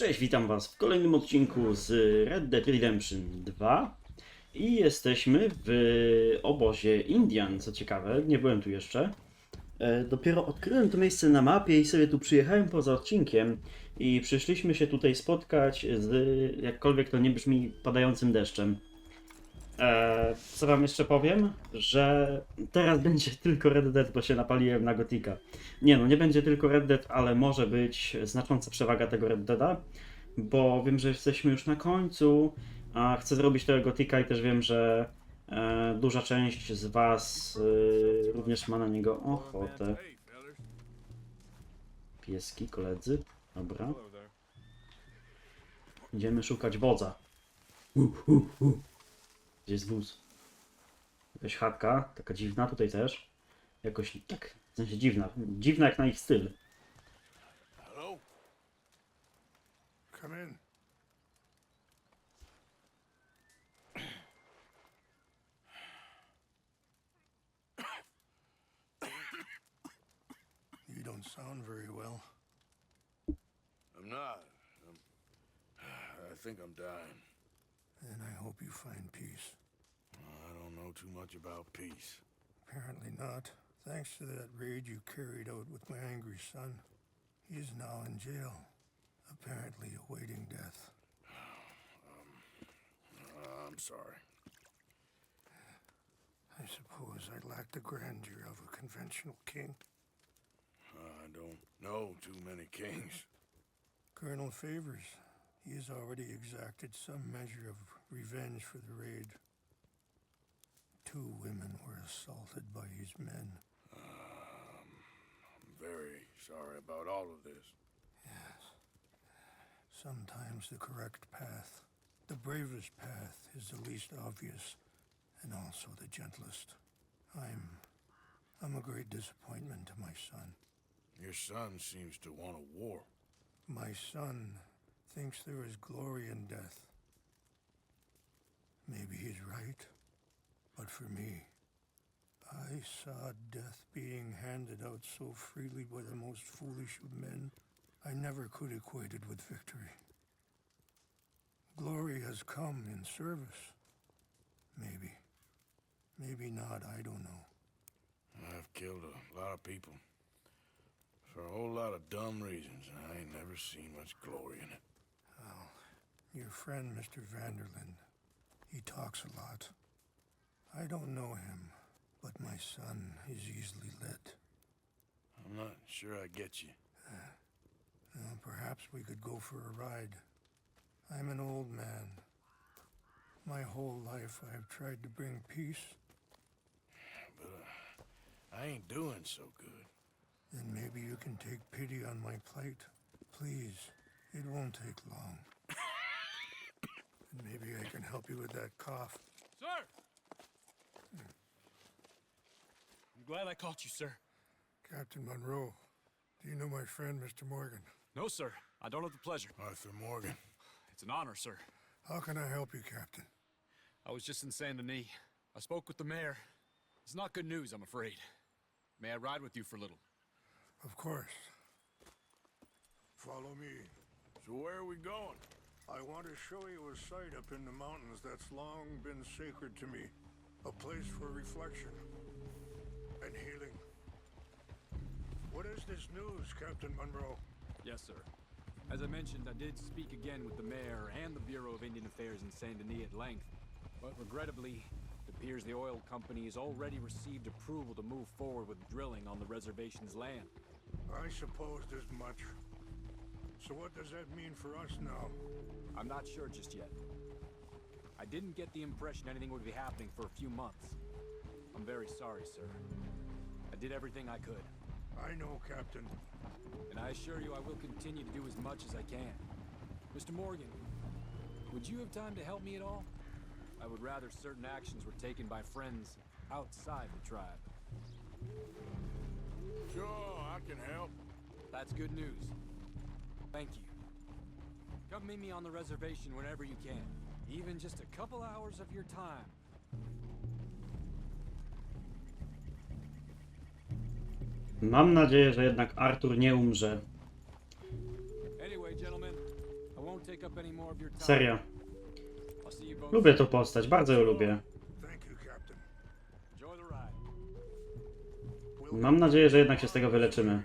Cześć, witam Was w kolejnym odcinku z Red Dead Redemption 2 i jesteśmy w obozie Indian, co ciekawe, nie byłem tu jeszcze. E, Dopiero odkryłem to miejsce na mapie i sobie tu przyjechałem poza odcinkiem i przyszliśmy się tutaj spotkać z, jakkolwiek to nie brzmi, padającym deszczem. E, co wam jeszcze powiem? Że teraz będzie tylko Red Dead, bo się napaliłem na Gotika. Nie no, nie będzie tylko Red Dead, ale może być znacząca przewaga tego Red Deada, bo wiem, że jesteśmy już na końcu, a chcę zrobić tego Gotika i też wiem, że e, duża część z was e, również ma na niego ochotę. Pieski, koledzy, dobra. Idziemy szukać wodza. Uh, uh, uh. Gdzie jest wóz? Jakaś chatka, taka dziwna, tutaj też. Jakoś tak, w sensie dziwna. Dziwna jak na ich styl. Hello? Come in. You don't sound very well. I'm not. I'm, I think I'm dying. And I hope you find peace. I don't know too much about peace. Apparently not. Thanks to that raid you carried out with my angry son. He is now in jail, apparently awaiting death. Uh, I'm sorry. I suppose I lack the grandeur of a conventional king. I don't know too many kings. Colonel Favors, he has already exacted some measure of revenge for the raid. Two women were assaulted by his men. Um, I'm very sorry about all of this. Yes. Sometimes the correct path, the bravest path, is the least obvious and also the gentlest. I'm. I'm a great disappointment to my son. Your son seems to want a war. My son thinks there is glory in death. Maybe he's right, but for me, I saw death being handed out so freely by the most foolish of men, I never could equate it with victory. Glory has come in service. Maybe. Maybe not, I don't know. I've killed a lot of people. For a whole lot of dumb reasons, and I ain't never seen much glory in it. Well, your friend, Mr. Vanderlyn, he talks a lot. I don't know him, but my son is easily led. I'm not sure I get you. Well, perhaps we could go for a ride. I'm an old man. My whole life I have tried to bring peace, But uh, I ain't doing so good. then maybe you can take pity on my plight. Please, it won't take long. And maybe I can help you with that cough. Sir! Hmm. I'm glad I caught you, sir. Captain Monroe, do you know my friend, Mr. Morgan? No, sir. I don't have the pleasure. Arthur Morgan. It's an honor, sir. How can I help you, Captain? I was just in Saint Denis. I spoke with the mayor. It's not good news, I'm afraid. May I ride with you for a little? Of course. Follow me. So where are we going? I want to show you a site up in the mountains that's long been sacred to me. A place for reflection and healing. What is this news, Captain Monroe? Yes, sir. As I mentioned, I did speak again with the mayor and the Bureau of Indian Affairs in Saint Denis at length. But regrettably, it appears the oil company has already received approval to move forward with drilling on the reservation's land. I supposed as much. So what does that mean for us now? I'm not sure just yet. I didn't get the impression anything would be happening for a few months. I'm very sorry, sir. I did everything I could, I know, Captain. and I assure you I will continue to do as much as I can. Mr. Morgan, would you have time to help me at all? I would rather certain actions were taken by friends outside the tribe. Sure, I can help. That's good news. Thank you. Come meet me on the reservation whenever you can. Even just a couple hours of your time. Mam nadzieję, że jednak Artur nie umrze. Serio. Lubię tą postać, bardzo ją lubię. Mam nadzieję, że jednak się z tego wyleczymy.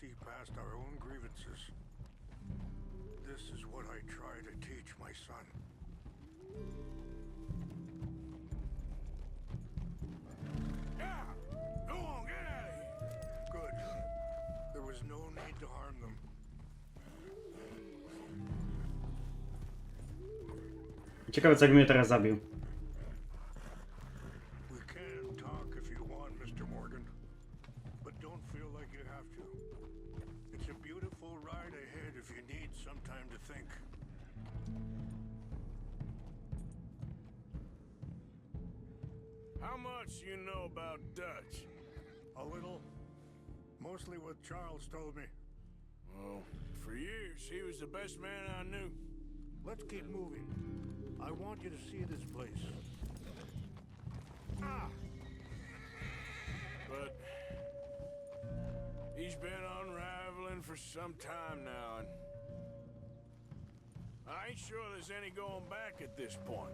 See past our own grievances. This is what I try to teach my son. Yeah! Go on, get out of here! Good. There was no need to harm them. Ciekawe, co jak mnie teraz zabił. Want you to see this place. Ah! But he's been unraveling for some time now, and I ain't sure there's any going back at this point.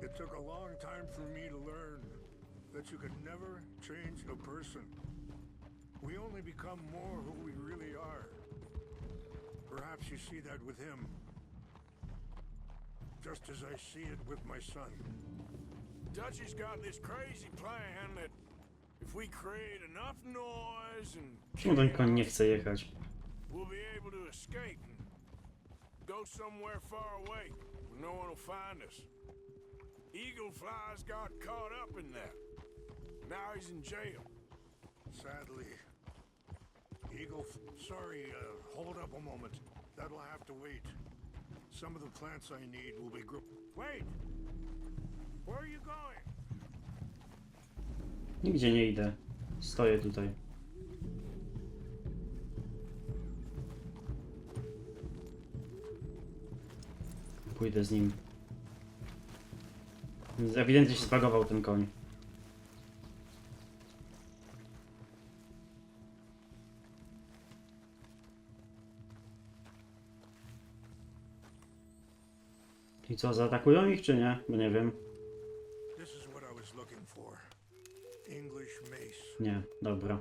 It took a long time for me to learn that you can never change a person. We only become more who we really are. Perhaps you see that with him. Just as I see it with my son. Dutchy's got this crazy plan that if we create enough noise and Czemu ten koń nie chaos, chce jechać? we'll be able to escape and go somewhere far away where no one will find us. Eagle Fly's got caught up in that. Now he's in jail. Sadly. Eagle, sorry, uh, hold up a moment. That'll have to wait. Some of the plants I need will be Wait! Where are you going? Nigdzie nie idę. Stoję tutaj. Pójdę z nim. Ewidentnie się zbagował ten koń. I co, zaatakują ich czy nie? Bo nie wiem. Nie, dobra.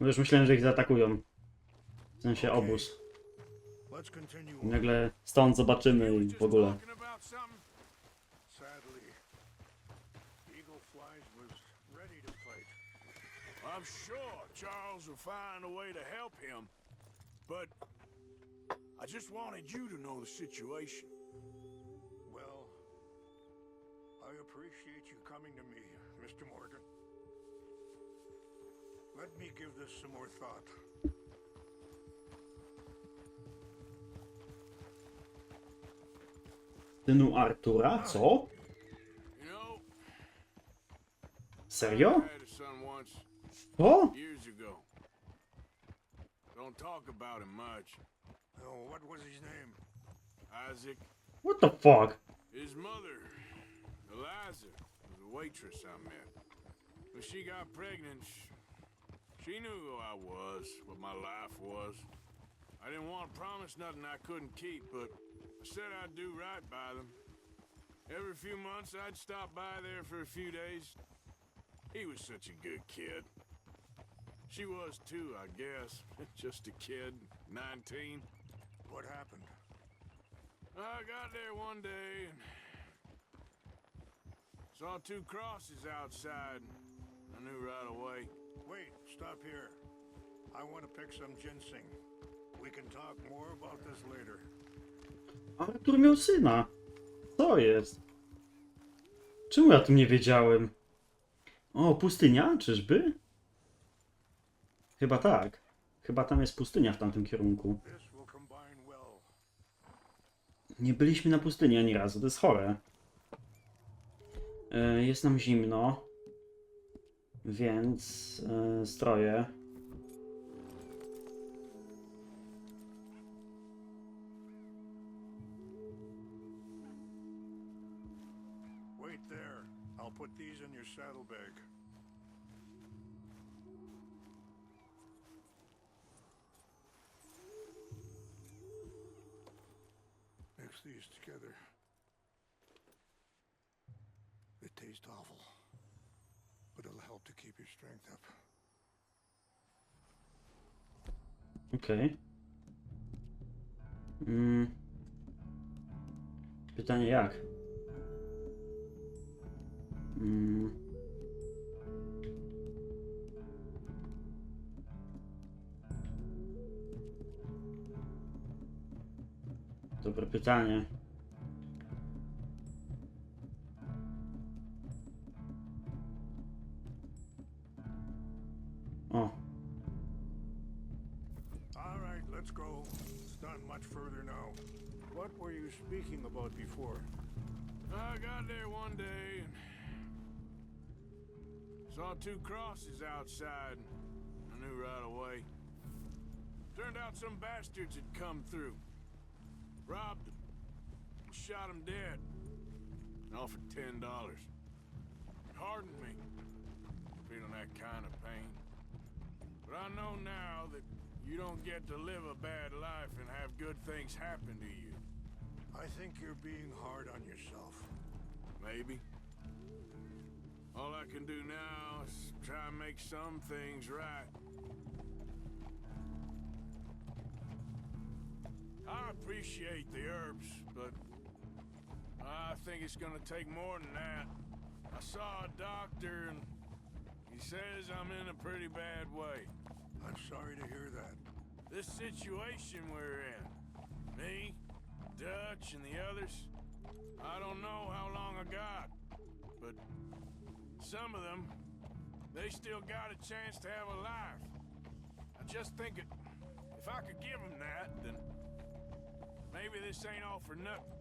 No już myślałem, że ich zaatakują. W sensie obóz. Nagle stąd zobaczymy i w ogóle. I'm sure Charles will find a way to help him, but I just wanted you to know the situation. I appreciate you coming to me, Mr. Morgan. Let me give this some more thought. Synu Artura? Co? You know, Serio? I had a son once, Co? years ago. Don't talk about him much. Oh, what was his name? Isaac, What the fuck? his mother, Eliza, was a waitress I met. When she got pregnant, sh- she knew who I was, what my life was. I didn't want to promise nothing I couldn't keep, but I said I'd do right by them. Every few months, I'd stop by there for a few days. He was such a good kid. She was too, I guess. Just a kid, 19. What happened? I got there one day and saw two crosses outside. I knew right away. Wait, stop here. I want to pick some ginseng. We can talk more about this later. Artur miał syna. Co jest? Czemu ja o tym nie wiedziałem? O, pustynia? Czyżby? Chyba tak. Chyba tam jest pustynia w tamtym kierunku. Nie byliśmy na pustyni ani razu, to jest chore. E, Jest nam zimno, więc e, stroje. Together. They taste awful, but it'll help to keep your strength up. Okej. Mm. Pytanie jak? Mm. Dobre pytanie. It's not much further now. What were you speaking about before? I got there one day and saw two crosses outside. I knew right away. Turned out some bastards had come through, robbed them, shot them dead, and offered ten dollars. Hardened me, feeling that kind of pain. But I know now that you don't get to live a bad life and have good things happen to you. I think you're being hard on yourself. Maybe. All I can do now is try and make some things right. I appreciate the herbs, but I think it's gonna take more than that. I saw a doctor and he says I'm in a pretty bad way. I'm sorry to hear that. This situation we're in, me, Dutch, and the others, I don't know how long I got, but some of them, they still got a chance to have a life. I just think it, if I could give them that, then maybe this ain't all for nothing.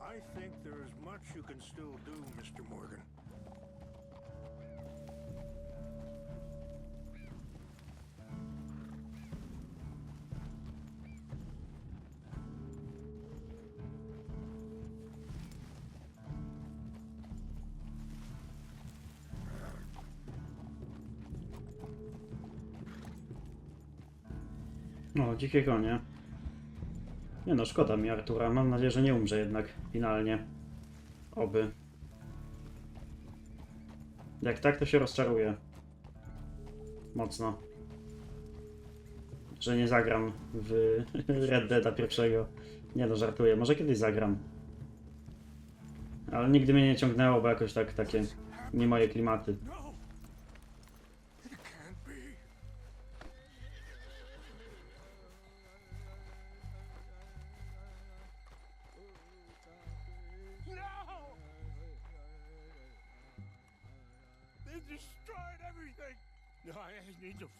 I think there is much you can still do, Mr. Morgan. O, dzikie konie. Nie no, szkoda mi Artura. Mam nadzieję, że nie umrze jednak finalnie. Oby. Jak tak, to się rozczaruję. Mocno. Że nie zagram w Red Deada pierwszego. Nie no, żartuję. Może kiedyś zagram. Ale nigdy mnie nie ciągnęło, bo jakoś tak takie nie moje klimaty.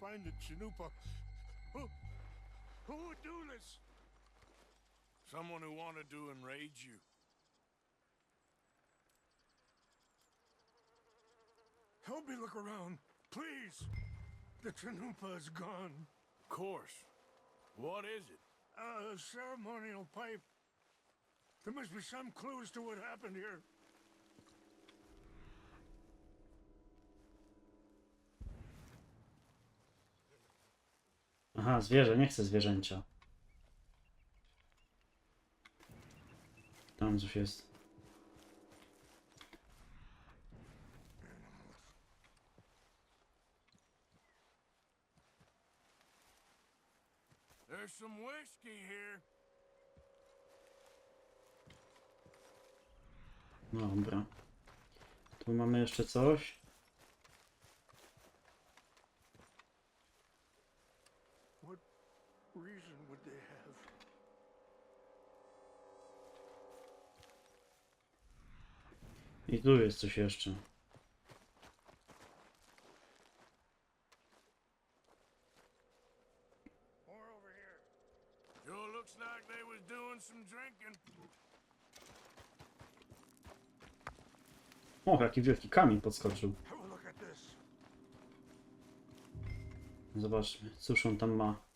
Find the Chanupa. Who, who would do this? Someone who wanted to enrage you. Help me look around, please. The Chanupa is gone. Of course. What is it? A ceremonial pipe. There must be some clues to what happened here. Aha, zwierzę, nie chcę zwierzęcia. Tam coś jest. There's some whiskey here. Dobra. Tu mamy jeszcze coś. reason would they have? I tu jest coś jeszcze. O, jaki wielki kamień podskoczył. Zobaczmy, cóż on tam ma.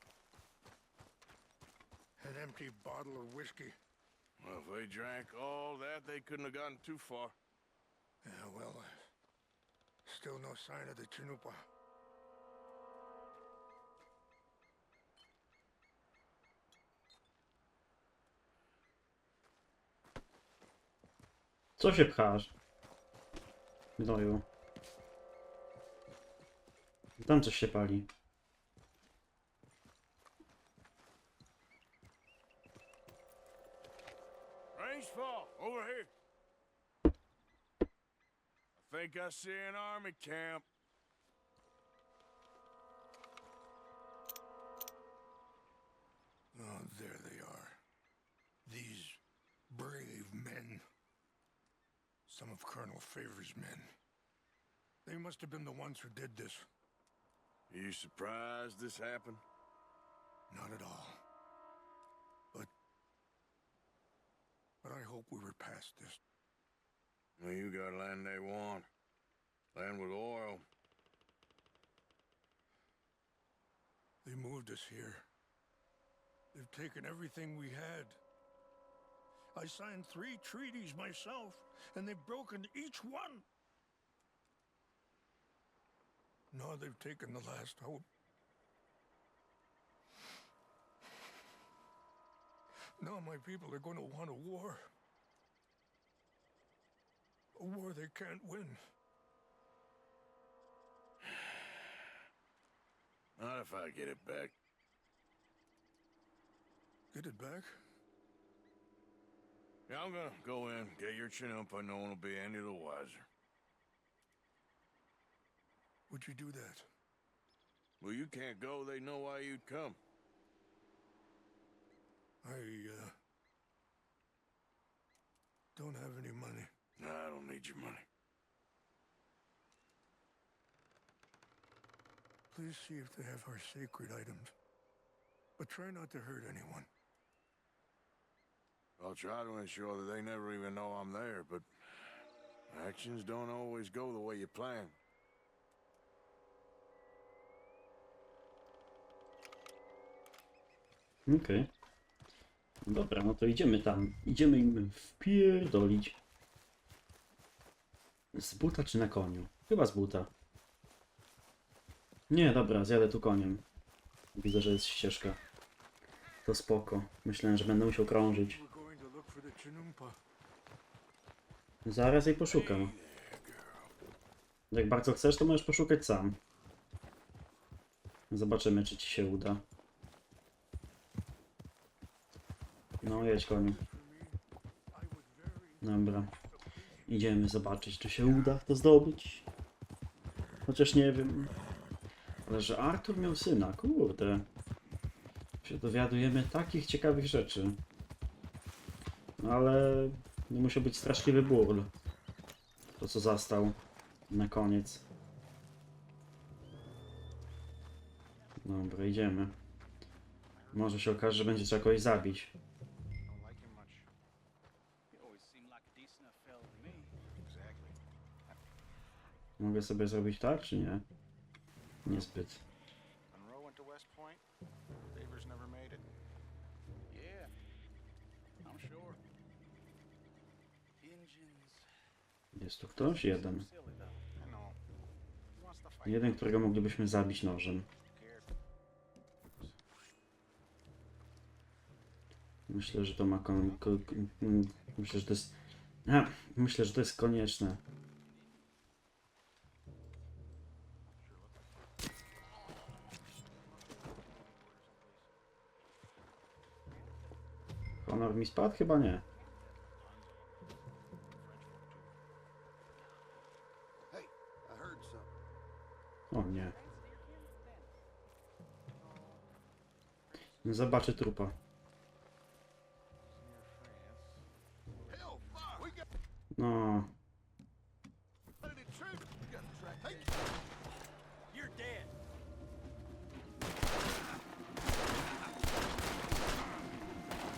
Bottle of whiskey. Well, if they drank all that, they couldn't have gotten too far. Yeah, well, uh, still no sign of the Chinupa. Co się pchasz? Gnoju. Tam coś się pali. Rangefall, over here. I think I see an army camp. Oh, there they are. These brave men. Some of Colonel Favor's men. They must have been the ones who did this. Are You surprised this happened? Not at all. But. But I hope we were past this. Well, you got land they want. Land with oil. They moved us here. They've taken everything we had. I signed three treaties myself, and they've broken each one. Now they've taken the last hope. Now my people are going to want a war. A war they can't win. Not if I get it back. Get it back? Yeah, I'm gonna go in, get your chin up. I no one will be any the wiser. Would you do that? Well, you can't go. They know why you'd come. I, uh. Don't have any money. Nah, I don't need your money. Please see if they have our sacred items. But try not to hurt anyone. I'll try to ensure that they never even know I'm there, but actions don't always go the way you plan. Okej. Dobra, no to idziemy tam. Idziemy im wpierdolić. Z buta czy na koniu? Chyba z buta. Nie, dobra, zjadę tu koniem. Widzę, że jest ścieżka. To spoko. Myślałem, że będę musiał krążyć. Zaraz jej poszukam. Jak bardzo chcesz, to możesz poszukać sam. Zobaczymy, czy ci się uda. No, jedź koniu. Dobra. Idziemy zobaczyć, czy się uda to zdobyć. Chociaż nie wiem. Ale że Artur miał syna, kurde. Się dowiadujemy takich ciekawych rzeczy. No ale nie musiał być straszliwy ból. To co zastał na koniec. Dobra, idziemy. Może się okaże, że będzie trzeba kogoś zabić. don't like him much. He always seemed like a decent enough fella to me. Exactly. Mogę sobie zrobić tak, czy nie? Niezbyt. Jest tu ktoś? Jeden. Jeden, którego moglibyśmy zabić nożem. Myślę, że to ma kon... ko- Myślę, że to jest... A, myślę, że to jest konieczne. Tower mi spadł? Chyba nie. O nie. No, Zobaczę trupa. No. You're dead.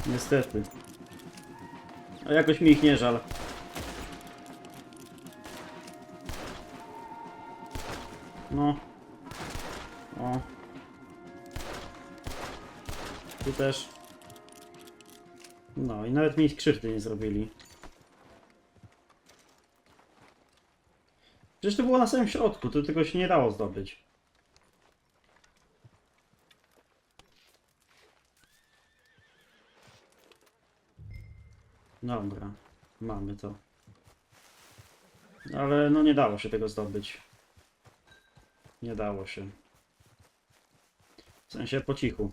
Niestety. A jakoś mi ich nie żal. No. O. Tu też. No i nawet mi ich krzywdy nie zrobili. Przecież to było na samym środku, to tego się nie dało zdobyć. Dobra, mamy to. Ale no nie dało się tego zdobyć. Nie dało się. W sensie po cichu.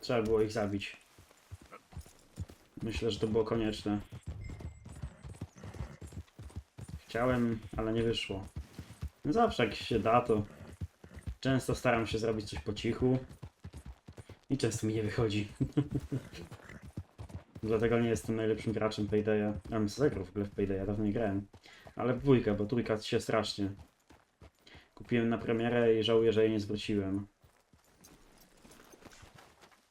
Trzeba było ich zabić. Myślę, że to było konieczne. Chciałem, ale nie wyszło. Zawsze jak się da, to często staram się zrobić coś po cichu. I często mi nie wychodzi. Dlatego nie jestem najlepszym graczem Paydaya. Ja bym zagrał w ogóle w Paydaya, dawno nie grałem. Ale w dwójkę, bo trójka się strasznie. Kupiłem na premierę i żałuję, że jej nie zwróciłem.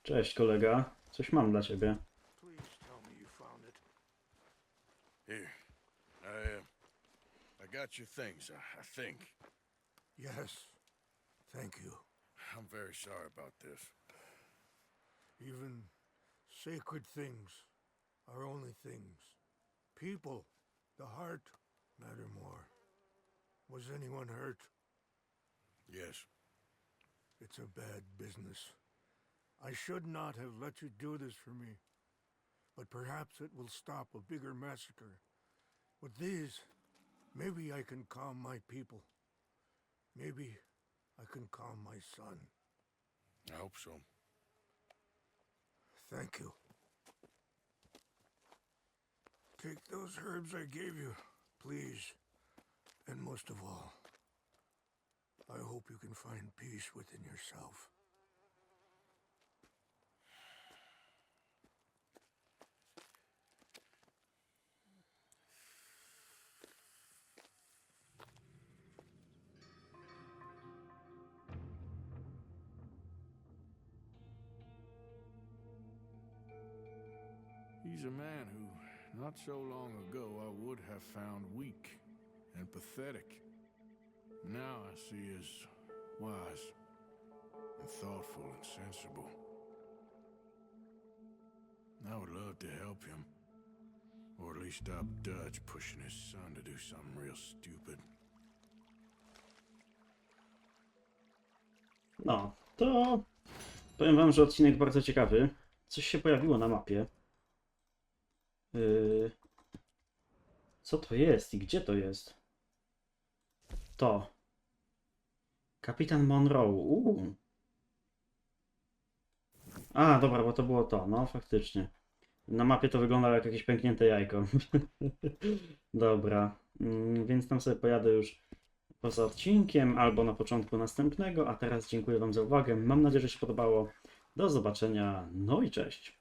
Cześć kolega, coś mam dla ciebie. Please tell me you found it. Here, I, uh, I got your things, I, I think. Yes. Thank you. I'm very sorry about this. Even sacred things are only things. People, the heart, matter more. Was anyone hurt? Yes, It's a bad business. I should not have let you do this for me. But perhaps it will stop a bigger massacre. With these, maybe I can calm my people. Maybe I can calm my son. I hope so. Thank you. Take those herbs I gave you, please. And most of all, I hope you can find peace within yourself. Not so long ago, I would have found weak and pathetic. Now I see as wise and thoughtful and sensible. I would love to help him. Or at least stop Dutch pushing his son to do something real stupid. No, to powiem wam, że odcinek bardzo ciekawy. Coś się pojawiło na mapie. Yy... Co to jest i gdzie to jest? To. Kapitan Monroe. Uuu. A, dobra, bo to było to. No, faktycznie. Na mapie to wygląda jak jakieś pęknięte jajko. dobra. Mm, więc tam sobie pojadę już poza odcinkiem albo na początku następnego. A teraz dziękuję Wam za uwagę. Mam nadzieję, że się podobało. Do zobaczenia. No i cześć.